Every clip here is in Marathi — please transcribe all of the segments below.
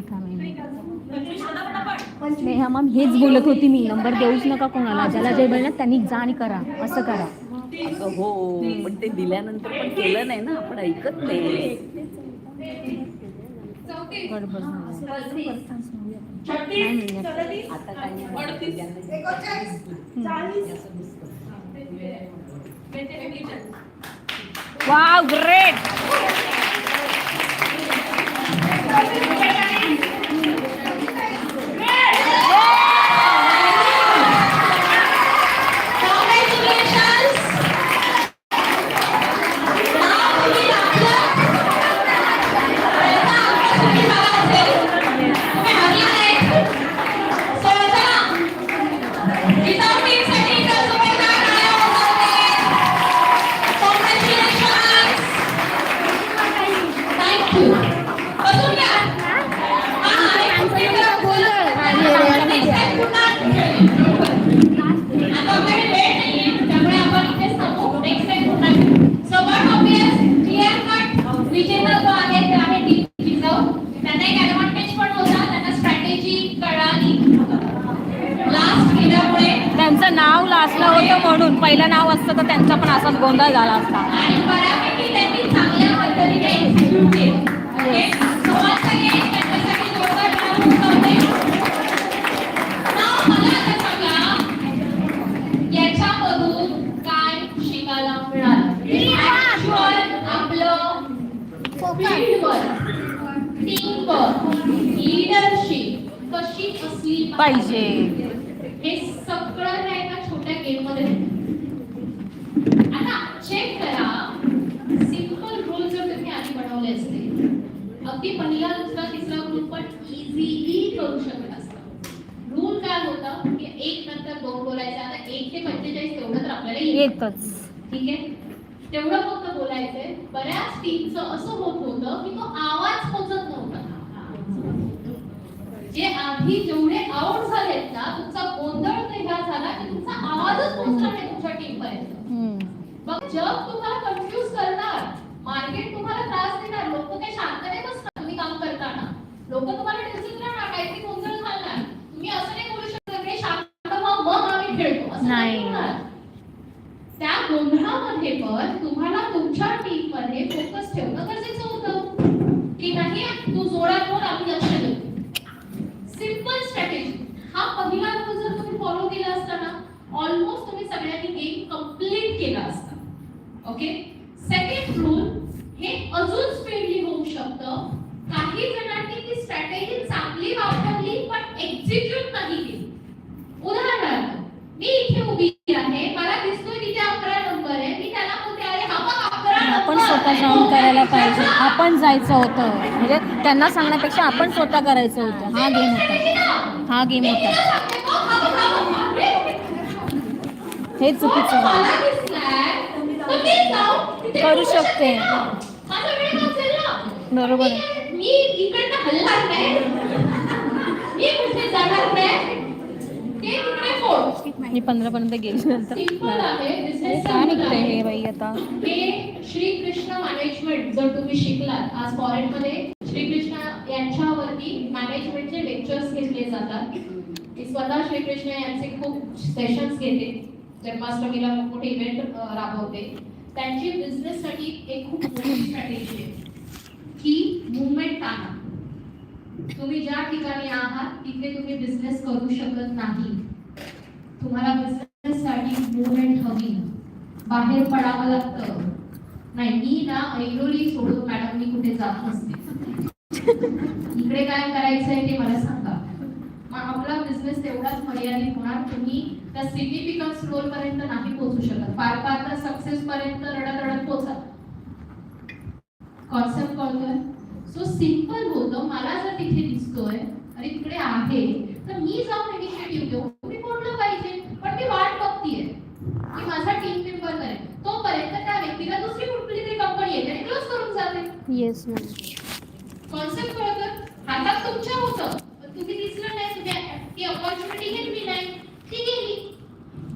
जे बोलत राहा मी नेहा मॅम हेच बोलत होती मी. नंबर देऊच नका कोणाला. ज्याला जे बोलणार त्यांनी जा आणि करा. असं करा. असं हो पण ते दिल्यानंतर पण केलं नाही ना आपण ऐकत नाही. आता काय नाही. Wow great. टीमवर्क लीडरशिप कशी असली पाहिजे. हे सगळं नाही का छोट्या गेममध्ये आता चेक करा सिंपल रूल जर तुम्ही आधी बनवले असते अगदी पहिला दुसरा तिसरा ग्रुप पण इझिली करू शकत असता रूल काय होता की एक नंतर दोन बोलायचे आता एक ते पंचेचाळीस तेवढं तर आपल्याला येतं. येतच. ठीक आहे? तेवढं फक्त बोलायचंय. बऱ्याच टीमचं असं होत होतं की तो आवाज पोचत नव्हता. जे आधी जेवढे आउट झालेत ना तुमचा गोंधळ तेव्हा झाला की तुमचा आवाजच पोचला नाही तुमच्या टीम पर्यंत. मग जग तुम्हाला कन्फ्युज करणार. मार्केट तुम्हाला त्रास देणार. लोक काही शांत नाही बसणार तुम्ही काम करताना. लोक तुम्हाला टेन्शन राहणार काहीतरी गोंधळ घालणार. तुम्ही असं नाही बोलू शकत की शांत मग आम्ही खेळतो. असं नाही. त्या गोंधळामध्ये पण तुम्हाला तुमच्या टीममध्ये फोकस ठेवणं गरजेचं होतं. की नाही तू जोरात बोल आम्ही लक्ष देऊ. सिंपल स्ट्रॅटेजी हा पहिला रोल जर तुम्ही फॉलो केला असता ना ऑलमोस्ट तुम्ही सगळ्यांनी गेम कंप्लीट केला असता. ओके सेकंड रूल हे अजून स्पीड होऊ शकतं काही जणांनी ती स्ट्रॅटेजी चांगली वापरली पण एक्झिक्यूट नाही केली उदाहरणार्थ मी इथे उभी आहे मला दिसतोय तिथे अकरा नंबर आहे मी त्याला बोलते अरे हा बघ अकरा स्वतः जाऊन करायला पाहिजे. आपण जायचं होतं. म्हणजे त्यांना सांगण्यापेक्षा आपण स्वतः करायचं होतं. हा गेम होता. हा गेम होता. हे चुकीचं झालं. करू शकते. बरोबर आहे. मी- मी इकडनं हलणार नाही मी कुठे जाणार नाही ते तिकडे फोड मी पंधरा पर्यंत गेली नंतर. काय निघतंय हे बाई आता? हे श्रीकृष्ण मॅनेजमेंट जर तुम्ही शिकलात आज फॉरेन मध्ये श्रीकृष्ण यांच्यावरती मॅनेजमेंटचे लेक्चर्स घेतले जातात. मी स्वतः श्रीकृष्ण यांचे खूप सेशन्स घेते. जन्माष्टमीला खूप मोठे इव्हेंट राबवते. त्यांची बिझनेस साठी एक खूप मोठी स्ट्रॅटेजी आहे की मुवमेंट आणा तुम्ही ज्या ठिकाणी आहात तिथे तुम्ही बिझनेस करू शकत नाही. तुम्हाला बिझनेस साठी मुवमेंट हवी. बाहेर पडावं लागतं. नाही मी ना ऐरोली सोडून मॅडम मी कुठे जात नसते. इकडे काय करायचंय ते मला सांगा. मग आपला बिझनेस तेवढाच मर्यादित होणार. तुम्ही त्या सिग्निफिकन्स रोल पर्यंत नाही पोहोचू शकत. पार पार तर सक्सेस पर्यंत रडत रडत पोहोचा कॉन्सेप्ट कॉल सो सिंपल होतं मला जर तिथे दिसतोय आणि तिकडे आहे तर मी जाऊन इनिशिएटिव्ह घेऊ मी बोललं पाहिजे पण मी वाट बघतीये की माझा टीम मेंबर करेल तोपर्यंत त्या व्यक्तीला दुसरी कुठली तरी कंपनी येते आणि क्लोज करून जाते येस मॅम कॉन्सेप्ट कळतोय हातात तुमच्या होतं पण तुम्ही दिसलं नाही तुम्ही ती अपॉर्च्युनिटी घेतली नाही. ती गेली.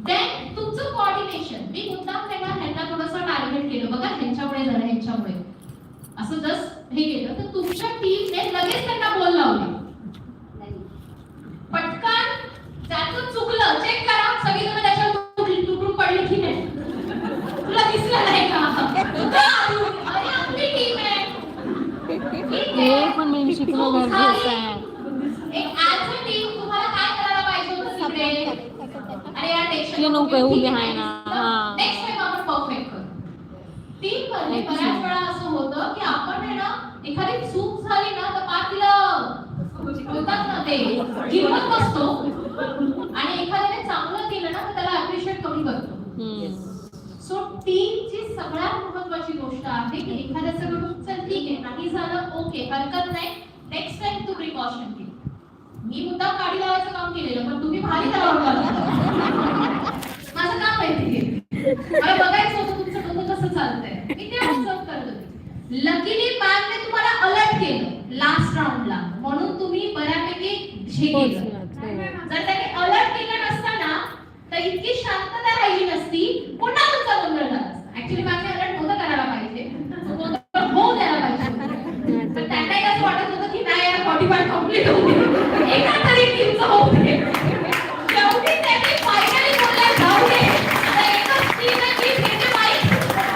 देन तुमचं कोऑर्डिनेशन मी मुद्दाम त्यांना ह्यांना थोडंसं टार्गेट केलं. बघा ह्यांच्यामुळे झालं ह्यांच्यामुळे. असं जस्ट हे केलं. तर तुमच्या टीमने लगेच त्यांना बोल लावले. पटकन त्याचं चुकलं चेक करा. सगळी जण त्याच्यावर तुटून पडली की नाही. तुला दिसलं नाही का अरे आपली टीम आहे ठीक हे. पण मी शिकणं गरजेचं आहे ते नको उभी आहे ना. हा. असं होतं की आपण आहे ना एखादी चूक झाली ना तर ना ते. बसतो. आणि एखाद्याने चांगलं केलं ना तर त्याला अप्रिशिएट कमी करतो. सो टीमची सगळ्यात महत्वाची गोष्ट आहे की एखाद्याचं कडून चल ठीक आहे नाही झालं ओके हरकत नाही. नेक्स्ट टाइम तू प्रिकॉशन घे. मी मुद्दा काढी लावायचं काम केलेलं पण तुम्ही भारी लावलं. माझं काम आहे. तिथे मला बघायचं होतं तुमचं डोकं कसं चालतंय. मी ते ऑब्झर्व करत होते. लकीली मॅमने तुम्हाला अलर्ट केलं लास्ट राऊंडला म्हणून तुम्ही बऱ्यापैकी हे. जर त्याने अलर्ट केलं नसताना तर इतकी शांतता राहिली नसती पुन्हा तुमचा गोंधळ झाला असता ऍक्च्युली माझ्या अलर्ट नव्हतं करायला पाहिजे. तो होऊ द्यायला पाहिजे. होता. तर असं वाटत होतं की नाही यार फॉर्टी फाय कंप्लीट होऊ एका तरी टीमचं होऊ दे शेवटी त्यांनी फायनली बोलले जाऊ दे आता एकच टीम आहे ती घेते माईक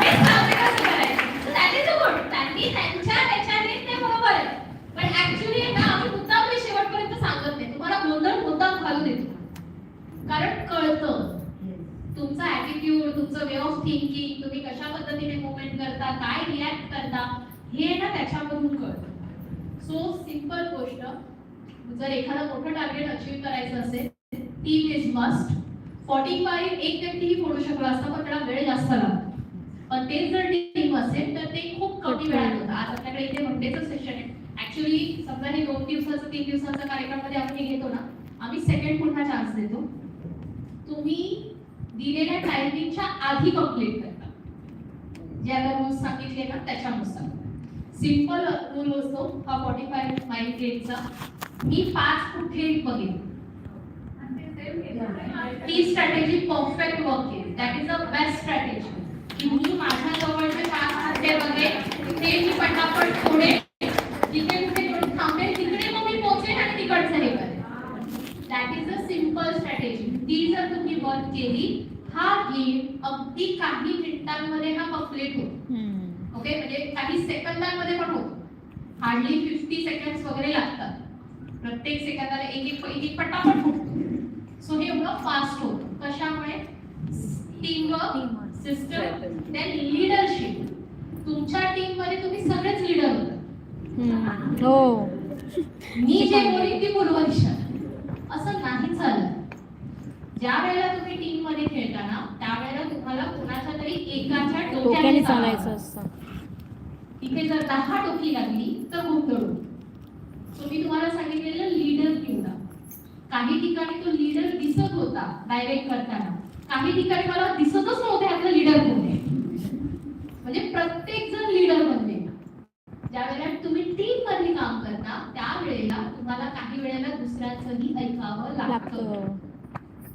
हे सांगते कसं करायचं त्यांनी तर गुड त्यांनी त्यांच्या त्याच्याने ते बरोबर आहे पण ऍक्च्युली ना आम्ही मुद्दाम ते शेवटपर्यंत सांगत नाही तुम्हाला गोंधळ मुद्दाम घालू देतो कारण कळतं तुमचा ऍटिट्यूड तुमचं वे ऑफ थिंकिंग तुम्ही कशा पद्धतीने मुवमेंट करता काय रिॲक्ट करता हे ना त्याच्यामधून कळतं सो सिंपल गोष्ट जर एखादं मोठं टार्गेट अचीव करायचं असेल team is must forty five एक व्यक्तीही फोडू शकला असता पण त्याला वेळ जास्त लागतो. पण तेच जर टीम असेल तर ते खूप कमी वेळात होतं. आज आपल्याकडे इथे मंडेचं सेशन आहे. ऍक्च्युली समजा हे दोन दिवसाचं तीन दिवसाचा कार्यक्रमामध्ये आपण हे घेतो ना आम्ही सेकंड पुन्हा चान्स देतो. तुम्ही दिलेल्या टायमिंगच्या आधी कंप्लीट करता. जे आता रूल्स सांगितले ना त्याच्यानुसार. सिंपल रूल असतो हा फॉर्टी फाईव्ह माइंड गेटचा मी पाच कुठे बघेन? ती स्ट्रॅटेजी परफेक्ट वर्क केली that is a best strategy की मी माझ्या जवळचे पाच कुठे बघेन ते मी पटापट थोडे जिथे कुठे थांबेल तिकडे मग मी पोहोचेन आणि तिकडचं हे करेन. That is a simple strategy ती जर तुम्ही वर्क केली हा गेम अगदी काही मिनिटांमध्ये हा कंप्लीट होतो. ओके म्हणजे काही सेकंदांमध्ये पण होतो. हार्डली फिफ्टी सेकंड्स वगैरे लागतात. प्रत्येक सेकंदाला एक एक एक पटापट होतो. सो हे एवढं फास्ट होतं. कशामुळे? Teamwork Teamwork. System then leadership तुमच्या टीममध्ये तुम्ही सगळेच लिडर होता. हो. मी जे बोलीन ती पूर्व दिशा असं नाही चालत. ज्या वेळेला तुम्ही टीममध्ये खेळता ना त्यावेळेला तुम्हाला कुणाच्या तरी एकाच्या डोक्याने चालायचं असतं. इथे जर दहा टोकी लागली तर गुंतळू सो मी तुम्हाला सांगितलेलं लीडर निवडा काही ठिकाणी तो लीडर दिसत होता डायरेक्ट करताना. काही ठिकाणी मला दिसतच नव्हते आपलं लीडर कोण म्हणजे प्रत्येक जण लीडर बनले ज्या वेळेला तुम्ही टीममध्ये काम करता त्यावेळेला तुम्हाला काही वेळेला दुसऱ्यांचंही ऐकावं लागतं.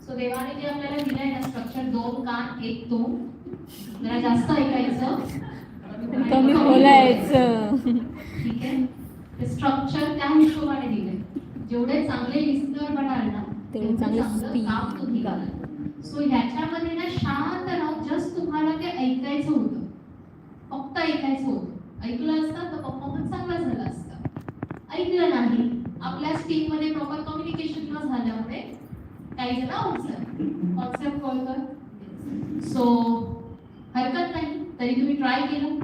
सो देवाने जे आपल्याला दिलंय ना स्ट्रक्चर दोन कान एक तोंड जरा जास्त ऐकायचं. कमी बोलायचं. ठीक आहे. ते स्ट्रक्चर त्या हिशोबाने दिलंय. जेवढे चांगले लिस्नर बनाल ना तेवढे चांगले काम तुम्ही. कराल. सो ह्याच्यामध्ये ना शांत राहून जस्ट तुम्हाला ते ऐकायचं होतं. फक्त ऐकायचं होतं. ऐकलं असतं तर परफॉर्मन्स चांगला झाला असता. ऐकलं नाही. आपल्याच टीममध्ये प्रॉपर कम्युनिकेशन न झाल्यामुळे काही जण झाले कॉन्सेप्ट कळतं सो हरकत नाही. तरी तुम्ही ट्राय केलं.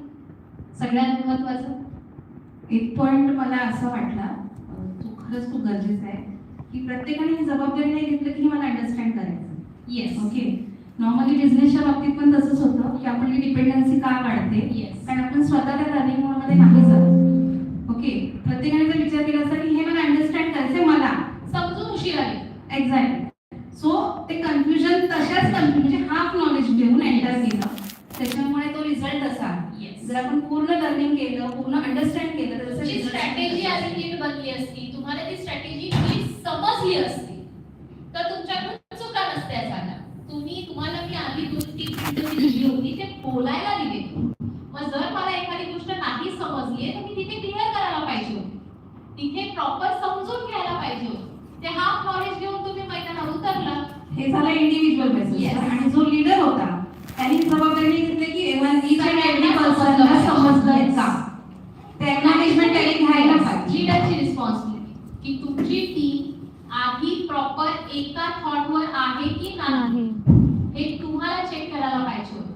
सगळ्यात महत्वाचं. एक पॉइंट मला असं वाटला खरंच खूप गरजेचा आहे की प्रत्येकाने ही जबाबदारी नाही घेतलं की मला अंडरस्टँड करायचं. येस ओके नॉर्मली बिझनेसच्या बाबतीत पण तसंच होतं की आपण ही डिपेंडन्सी का काढते. कारण आपण स्वतः त्या रनिंगमध्ये नाही जात. ओके प्रत्येकाने जर विचार केला असता की हे मला अंडरस्टँड करायचंय मला. समजून उशीर आले. एक्झॅक्टली सो ते कन्फ्युजन तशाच कन्फ्युजन म्हणजे हाफ नॉलेज घेऊन एंटर केलं. त्याच्यामुळे तो रिझल्ट असा. जर आपण पूर्ण लर्निंग केलं पूर्ण अंडरस्टँड केलं तर स्ट्रॅटेजी आधी नीट बनली असती तुम्हाला ती स्ट्रॅटेजी नीट समजली असती तर तुमच्याकडून चुका नसत्या झाल्या. तुम्ही तुम्हाला मी आधी दोन तीन मिनिटं दिली होती ते बोलायला दिले. मग जर मला एखादी गोष्ट नाही समजली तर मी तिथे क्लिअर करायला पाहिजे होती. तिथे प्रॉपर समजून घ्यायला पाहिजे होतं. ते हाफ नॉलेज घेऊन तुम्ही मैदानावर उतरला. हे झालं इंडिव्हिज्युअल. बेसिस आणि जो लीडर होता त्यांनी जबाबदारी घेतली की समजलं. समजलंय का मॅनेजमेंट त्यांनी घ्यायला पाहिजे. लीडरची रिस्पॉन्सिबिलिटी की तुमची टीम आधी प्रॉपर एका थॉटवर आहे की नाही आहे हे तुम्हाला चेक करायला पाहिजे होतं.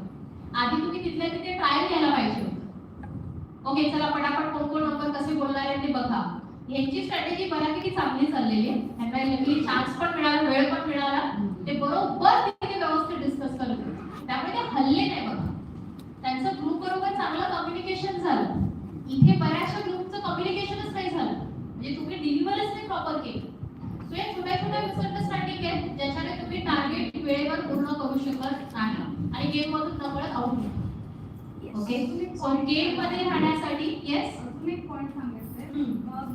आधी तुम्ही तिथल्या तिथे ट्रायल घ्यायला पाहिजे होतं. ओके चला पटापट कोण कोण नंबर कसे बोलणार आहे ते बघा. यांची स्ट्रॅटेजी बऱ्यापैकी चांगली चाललेली आहे. त्यांना चान्स पण मिळाला वेळ पण मिळाला. ते बरोबर तिथे व्यवस्थित डिस्कस करत होते त्यामुळे ते हल्ले नाही बघा. त्यांचं ग्रुप बरोबर चांगलं कम्युनिकेशन झालं. इथे बऱ्याचशा ग्रुपचं कम्युनिकेशनच नाही झालं. म्हणजे तुम्ही डिलिव्हरच नाही प्रॉपर केलं. सो या छोट्या छोट्या मिसअंडरस्टँडिंग आहेत ज्याच्याने तुम्ही टार्गेट वेळेवर पूर्ण करू शकत नाही. आणि गेम मधून नकळत आउट ओके सो गेममध्ये राहण्यासाठी येस अजून एक पॉईंट सांगायचं आहे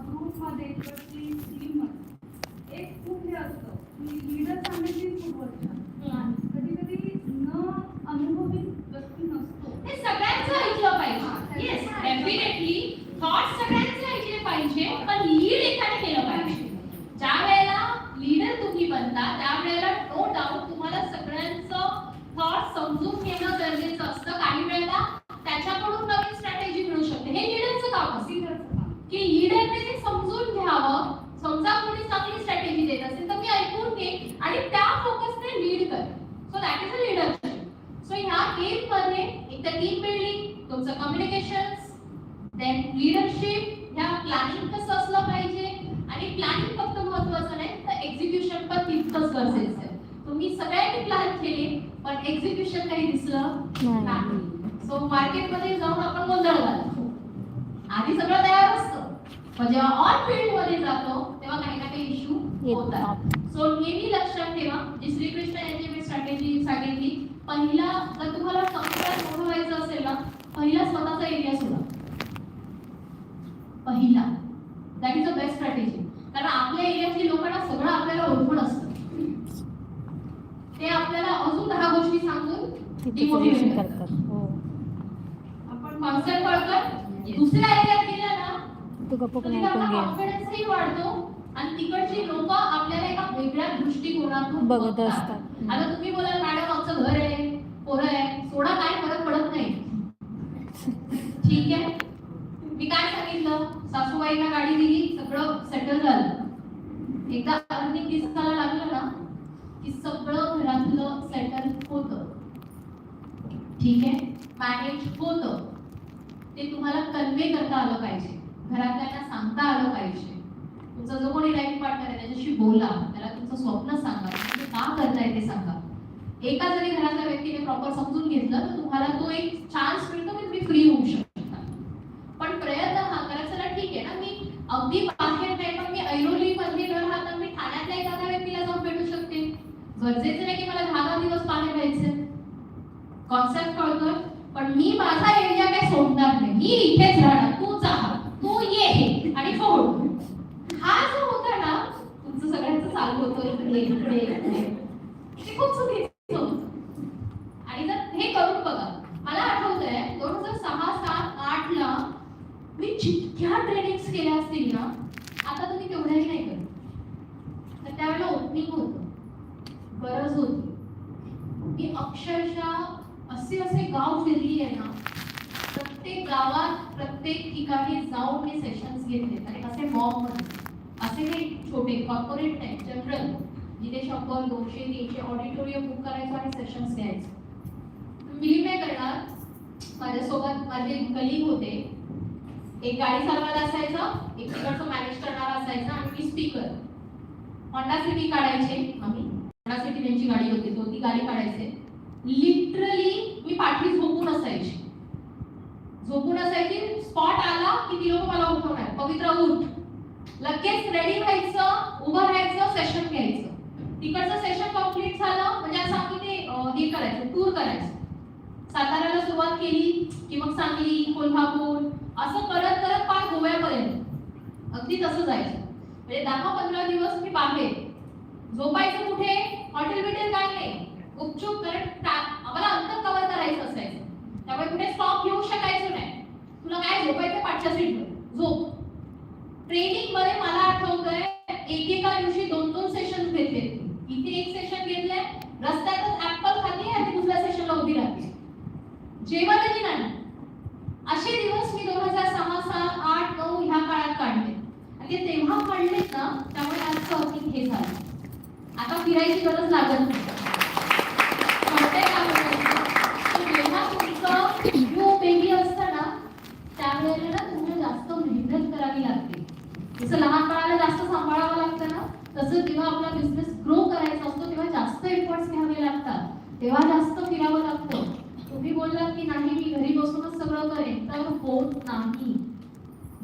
ग्रुपमध्ये किंवा टीम टीममध्ये एक खूप हे असतं की लीडर सांगायची खूप असतं कधी कधी न अनुभवी व्यक्ती नसतो हे सगळ्यांचं ऐकलं पाहिजे येस डेफिनेटली थॉट सगळ्यांचे ऐकले पाहिजे पण लीड एकाने केलं पाहिजे ज्या वेळेला लीडर तुम्ही बनता त्यावेळेला नो डाऊट तुम्हाला सगळ्यांचं थॉट समजून घेणं गरजेचं असतं काही वेळेला त्याच्याकडून नवीन स्ट्रॅटेजी मिळू शकते हे लीडरचं काम असतं लीडरचं काम की लीडरने ते समजून घ्यावं समजा कोणी चांगली स्ट्रॅटेजी देत असेल तर मी ऐकून घे आणि त्या फोकसने लीड कर so that is a leadership so ह्या गेममध्ये एक तर टीम बिल्डिंग तुमचं कम्युनिकेशन देन लीडरशिप ह्या प्लॅनिंग कसं असलं पाहिजे? आणि प्लॅनिंग फक्त महत्वाचं नाही तर एक्झिक्युशन पण तितकंच गरजेचं आहे. तुम्ही सगळ्यांनी प्लॅन केले पण एक्झिक्युशन काही दिसलं नाही. सो मार्केटमध्ये जाऊन आपण गोंधळ घालतो. आधी सगळं तयार असतं. पण जेव्हा ऑन फील्डमध्ये जातो तेव्हा काही ना काही इश्यू होतात. सो नेहमी लक्षात ठेवा जी श्रीकृष्ण यांची मी स्ट्रॅटेजी सांगितली पहिला जर तुम्हाला संस्कार व्हायचं असेल ना पहिला स्वतःचा एरिया सोडा पहिला. That is a best strategy कारण आपल्या एरियातली लोकांना सगळं आपल्याला ओळखून असतं. ते आपल्याला अजून दहा गोष्टी सांगून suggestion करतात. हो. आपण कळकर दुसऱ्या एरियात गेला ना तू गप्प कॉन्फिडन्सही वाढतो. आणि तिकडची लोक आपल्याला एका वेगळ्या दृष्टिकोनातून बघत. असतात. आता तुम्ही बोलाल मॅडम आमचं घर आहे पोरं आहे सोडा काय फरक पडत नाही. ठीक आहे. मी काय सांगितलं? सासूबाईंना गाडी दिली सगळं सेटल झालं. एकदा अर्निंग दिसायला लागलं ना की सगळं घरातलं सेटल होतं. ठीक आहे? मॅनेज होतं. ते तुम्हाला कन्वे करता आलं पाहिजे. घरातल्यांना सांगता आलं पाहिजे. तुमचा जो कोणी लाईफ पार्टनर आहे त्याच्याशी बोला. त्याला तुमचं स्वप्न सांगा. तुम्ही का करताय ते सांगा. एका जरी घरातल्या व्यक्तीने प्रॉपर समजून घेतलं तर तुम्हाला तो एक चान्स मिळतो की तुम्ही फ्री होऊ शकता. पण प्रयत्न हा करा चला ठीक आहे ना मी अगदी बाहेर नाही पण मी ऐरोली मध्ये न राहता मी ठाण्यातल्या एखाद्या व्यक्तीला जाऊन भेटू शकते. गरजेचं नाही की मला दहा दहा दिवस बाहेर राहायचं कॉन्सेप्ट कळतोय. पण मी माझा एरिया काही सोडणार नाही. मी इथेच राहणार. इकडे इकडे खूप चुकीचं आणि जर हे करून बघा मला आठवत आहे दोन हजार सहा सात आठ ला मी जितक्या ट्रेनिंग्स केल्या असतील ना आता तुम्ही तेवढ्याही नाही करत. तर त्यावेळेला ओपनिंग होत. गरज होती. मी अक्षरशः असे असे गाव फिरली आहे ना प्रत्येक गावात प्रत्येक ठिकाणी जाऊन मी सेशन्स घेतले. आणि असे मॉबमध्ये असे काही छोटे कॉर्पोरेट नाही जनरल जिथे शंभर दोनशे तीनशे ऑडिटोरियम बुक करायचं आणि सेशन्स घ्यायचो मी नाही करणार? माझ्यासोबत माझे कलिग होते. एक गाडी चालवायला असायचं एक तिकडचं मॅनेज करणारा असायचा आणि मी स्पीकर होंडा सिटी काढायचे आम्ही. होंडा सिटी त्यांची गाडी होती तो ती गाडी काढायचे. लिटरली मी पाठी झोपून असायची. झोपून असायची स्पॉट आला की ती लोक मला उठवणार. पवित्र उठ लगेच रेडी व्हायचं उभं राहायचं सेशन घ्यायचं. तिकडचं सेशन कंप्लीट झालं म्हणजे असं आम्ही ते हे करायचं टूर करायचं. साताऱ्याला सुरुवात केली की मग सांगली कोल्हापूर असं करत करत पार गोव्यापर्यंत. अगदी तसं जायचं. म्हणजे दहा पंधरा दिवस मी बाहेर. झोपायचं कुठे? हॉटेल बिटेल काय नाही. गुपचूप कारण आम्हाला अंतर कव्हर करायचं असायचं. त्यामुळे कुठे स्टॉप घेऊ शकायचं नाही. तुला काय झोपायचं पाठच्या सीटवर? झोप. ट्रेनिंगमध्ये मला आठवतंय एकेका दिवशी दोन दोन सेशन घेतले इथे एक सेशन घेतलंय. रस्त्यातच ऍपल खाते आणि दुसऱ्या सेशनला उभी राहते. जेवणही नाही. असे दिवस मी दोन हजार सहा सात आठ नऊ ह्या काळात काढले. आणि ते तेव्हा काढलेत ना त्यामुळे आजचं अगदी हे झालं. आता फिरायची गरज लागत नाही. कळतंय का म्हणजे, बोलायचं? तर जेव्हा तुमचं यू बेबी असतं ना त्यावेळेला ना तुम्हाला जास्त मेहनत करावी लागते. जसं लहान बाळाला जास्त सांभाळावं लागतं ना तसं जेव्हा आपला बिझनेस ग्रो जास्त एफर्ट्स घ्यावे लागतात तेव्हा जास्त फिरावं लागतं. तुम्ही बोललात की नाही मी घरी बसूनच सगळं करेन तर होत नाही.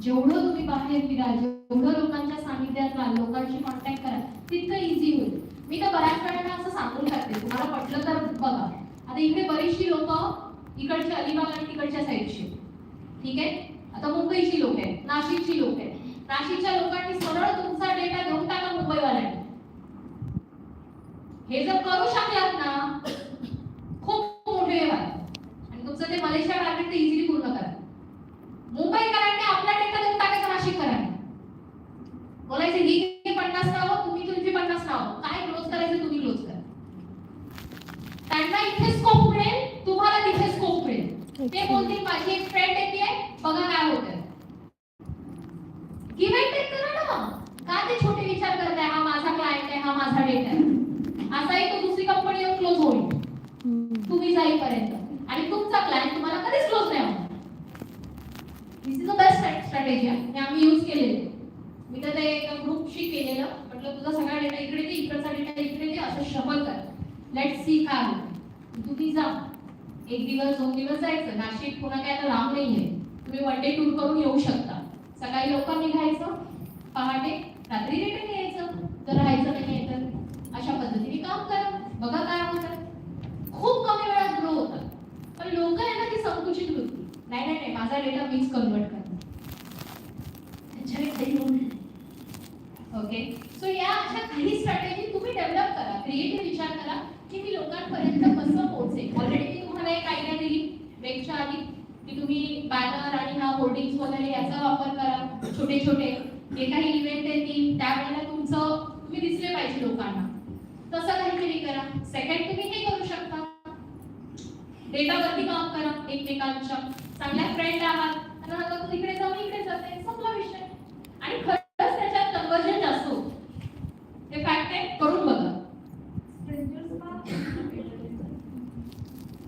जेवढं तुम्ही बाहेर फिरा जेवढं लोकांच्या सानिध्यात राहा लोकांशी कॉन्टॅक्ट करा तितकं इझी होईल. मी तर बऱ्याच वेळांना असं सांगून टाकते तुम्हाला पटलं तर बघा. आता इकडे बरीचशी लोक इकडच्या अलिबाग आणि तिकडच्या साईडची ठीक आहे? आता मुंबईची लोक आहेत नाशिकची लोक आहेत. नाशिकच्या लोकांनी सरळ तुमचा डेटा घेऊन टाका मुंबईवाल्यांनी. हे जर करू शकलात ना खूप मोठे व्हाल आणि तुमचं ते मलेशिया टार्गेट ते इझिली पूर्ण करा मुंबईकरांनी आपला डेटा देऊन टाकायचा नाशिककरांनी बोलायचे ही घे पन्नास नावं तुम्ही तुमची पन्नास नावं काय क्लोज करायचं तुम्ही क्लोज करा त्यांना इथे स्कोप मिळेल तुम्हाला तिथे स्कोप मिळेल ते बोलतील माझी एक फ्रेंड येते बघा काय होतंय गिव्ह अँड टेक करा ना मग का ते छोटे विचार करताय हा माझा क्लायंट आहे हा माझा डेटा आहे असाही तो दुसरी कंपनी येऊन क्लोज होईल हम्म. तुम्ही जाईपर्यंत आणि तुमचा क्लायंट तुम्हाला कधीच क्लोज नाही होणार this is the best strategy हे आम्ही यूज केलेले मी तर ते एका ग्रुपशी केलेलं म्हटलं तुझा सगळा डेटा इकडे दे इकडचा डेटा इकडे दे असं शफल कर लेट सी काय होतं तुम्ही जा एक दिवस दोन दिवस जायचं नाशिक पुन्हा काय आता लांब नाहीये तुम्ही वन डे टूर करून येऊ शकता. सकाळी लवकर निघायचं पहाटे रात्री रिटर्न यायचं जर राहायचं नाही तर अशा पद्धतीने काम करा. बघा काय होतं. खूप कमी वेळात ग्रो होतात पण लोक आहे ना ती संकुचित वृत्ती. नाही नाही नाही माझा डेटा मीच कन्वर्ट करतो ओके सो या अशा काही स्ट्रॅटेजी तुम्ही डेव्हलप करा. क्रिएटिव्ह विचार करा की मी लोकांपर्यंत कसं पोहोचेल ऑलरेडी मी तुम्हाला एक आयडिया दिली. वेगच्या आधी की तुम्ही बॅनर आणि हा होर्डिंग्स वगैरे याचा वापर करा. छोटे छोटे जे काही इव्हेंट येतील त्यावेळेला तुमचं तुम्ही दिसले पाहिजे लोकांना. तसं काहीतरी करा. सेकंड तुम्ही हे करू शकता. डेटावरती काम करा एकमेकांच्या. चांगल्या फ्रेंड आहात तर आता तू इकडे जाऊन इकडे जाते. संपला विषय. आणि खरंच त्याच्यात कन्वर्जन जास्त होतं. ते फॅक्ट आहे. करून बघा.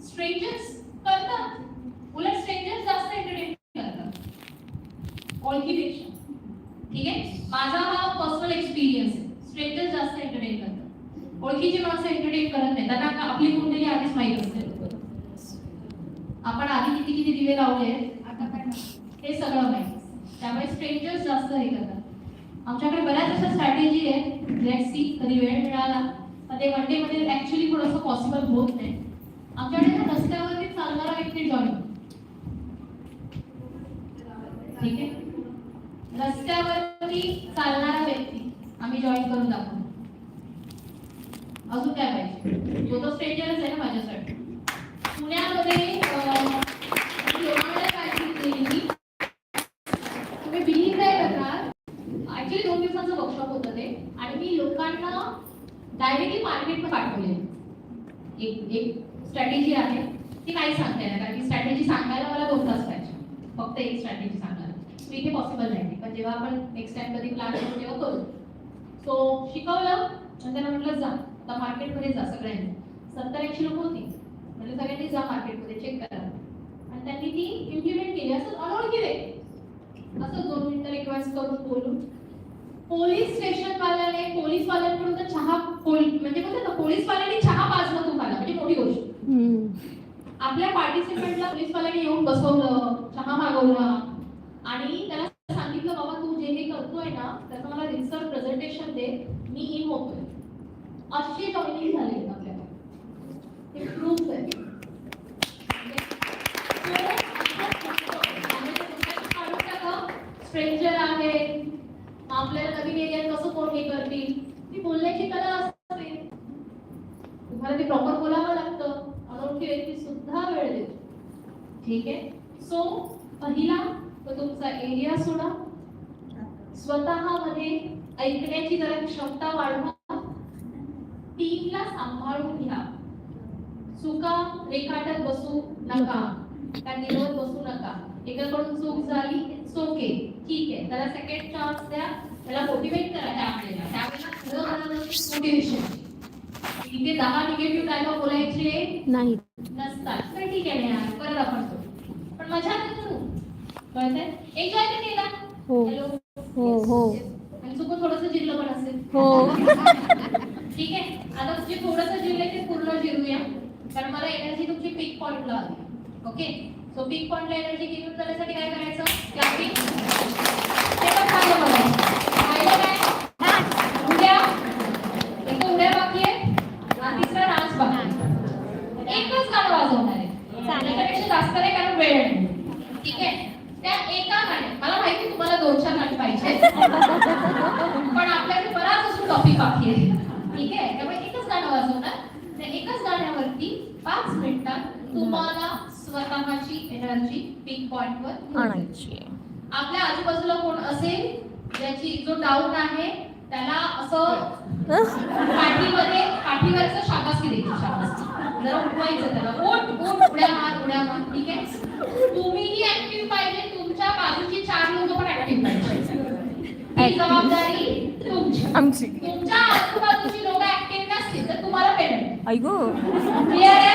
स्ट्रेंजर्स करतात उलट स्ट्रेंजर्स जास्त एंटरटेन करतात ओळखीपेक्षा ठीक आहे माझा हा पर्सनल एक्सपिरियन्स आहे स्ट्रेंजर्स जास्त एंटरटेन करतात ओळखीची माणसं एंटरटेन करत नाही त्यांना का- आपली कुंडली आधीच माहीत असते आपण आधी किती किती आता काय हे सगळं माहिती त्यामुळे स्ट्रेंजर्स जास्त हे करतात. आमच्याकडे बऱ्याच अशा स्ट्रॅटेजी आहेत. लेट सी कधी वेळ मिळाला. तर ते वन डे मध्ये ऍक्च्युली थोडंसं पॉसिबल होत नाही. आमच्याकडे ना रस्त्यावरती चालणारा व्यक्ती जॉईन ठीक आहे? रस्त्यावरती चालणारा व्यक्ती आम्ही जॉईन करून दाखवू अजून काय पाहिजे? तो तो स्ट्रेंजरच आहे ना माझ्यासाठी. पुण्यामध्ये दोन दिवसाचं वर्कशॉप होतं ते. आणि मी लोकांना डायरेक्टली मार्केट पाठवले. एक एक स्ट्रॅटेजी आहे. ती नाही सांगता येणार कारण की स्ट्रॅटेजी सांगायला मला दोन तास फक्त एक स्ट्रॅटेजी सांगायला. मी पॉसिबल नाही पण जेव्हा आपण नेक्स्ट टाइम कधी प्लॅन तेव्हा करू. सो शिकवलं. नंतर म्हटलं जा. आता मार्केटमध्ये जा. सगळ्यांनी. सत्तर एकशे लोक होती. म्हणजे सगळ्यांनी जा मार्केटमध्ये चेक त्यांनी ती इम्प्लिमेंट केली. असं अनोळखी व्यक्ती असं दोन मिनिटं रिक्वेस्ट करून बोलून पोलीस स्टेशन वाल्याने पोलीस वाल्यांकडून तर चहा पोलीस म्हणजे बोलतात ना पोलीस वाल्यांनी चहा पाजलं तुम्हाला. म्हणजे मोठी गोष्ट. आपल्या पार्टिसिपेंटला पोलीस वाल्याने येऊन बसवलं चहा मागवला. आणि त्याला सांगितलं बाबा तू जे हे करतोय ना त्याचं मला रिसर्च प्रेझेंटेशन दे. मी इन होतोय अशी जॉईनिंग झाली हे प्रूफ आहे स्ट्रेंजर आहे आपल्याला नवीन एरियात कसं कोण हे करतील ती बोलण्याची कला असते तुम्हाला ते प्रॉपर बोलावं लागतं अनोळखी व्यक्ती सुद्धा वेळ देते ठीक आहे सो पहिला तो तुमचा एरिया सोडा. स्वतःमध्ये ऐकण्याची जरा क्षमता वाढवा. टीमला सांभाळून घ्या. चुका रेखाटत बसू नका. त्या गिरवत बसू नका. एकाकडून चूक झाली ओके ठीक आहे. त्याला सेकंड चान्स द्या. त्याला मोटिवेट करा त्यावेळेला त्यावेळेला मोटिवेशन इथे दहा निगेटिव्ह डायलॉग बोलायचे नाही नसतात. तर ठीक आहे परत आपण पण मजा नाही करू कळतंय? एन्जॉय तर केला. हो. हो, हो. आणि चुकून थोडंसं जिरलं पण असेल. हो. ठीक आहे. आता जे थोडंसं जिरलंय ते पूर्ण जिरूया. कारण मला एनर्जी तुमची पीक पॉइंटला हवी ओके सो पीक पॉइंटला एनर्जी घेऊन जाण्यासाठी काय करायचं? ते पण चांगलं बघायचं पाहिलं काय उड्या एक तर उड्या बाकी आहे आणि तिसरा डान्स बाकी आहे. एकच गाणं वाजवणार आहे त्याच्यापेक्षा जास्त नाही कारण वेळ नाही ठीक आहे त्या एका गाण्या मला माहिती तुम्हाला दोन चार गाणी पाहिजे पण आपल्याकडे बराच अजून टॉपिक बाकी आहे ठीक आहे त्यामुळे एकच गाणं वाजवणार त्या एकच गाण्यावरती पाच मिनिटात तुम्हाला स्वतःची एनर्जी पीक पॉइंट वर आणायची. आपल्या आजूबाजूला कोण असेल? ज्याची जो डाऊन आहे त्याला असं पाठीमध्ये पाठीवर असं शाबासकी द्यायची शाबासकी. जरा उठवायचं त्याला. ओट ओट उड्या मार उड्या मार. ठीक आहे? तुम्हीही ऍक्टिव्ह पाहिजे तुमच्या बाजूची चार लोक पण ऍक्टिव्ह पाहिजे. ही जबाबदारी तुमची. आमची. तुमच्या आजूबाजूची लोक ऍक्टिव्ह नसतील तर तुम्हाला पेमेंट. ऐगो क्लिअर आहे?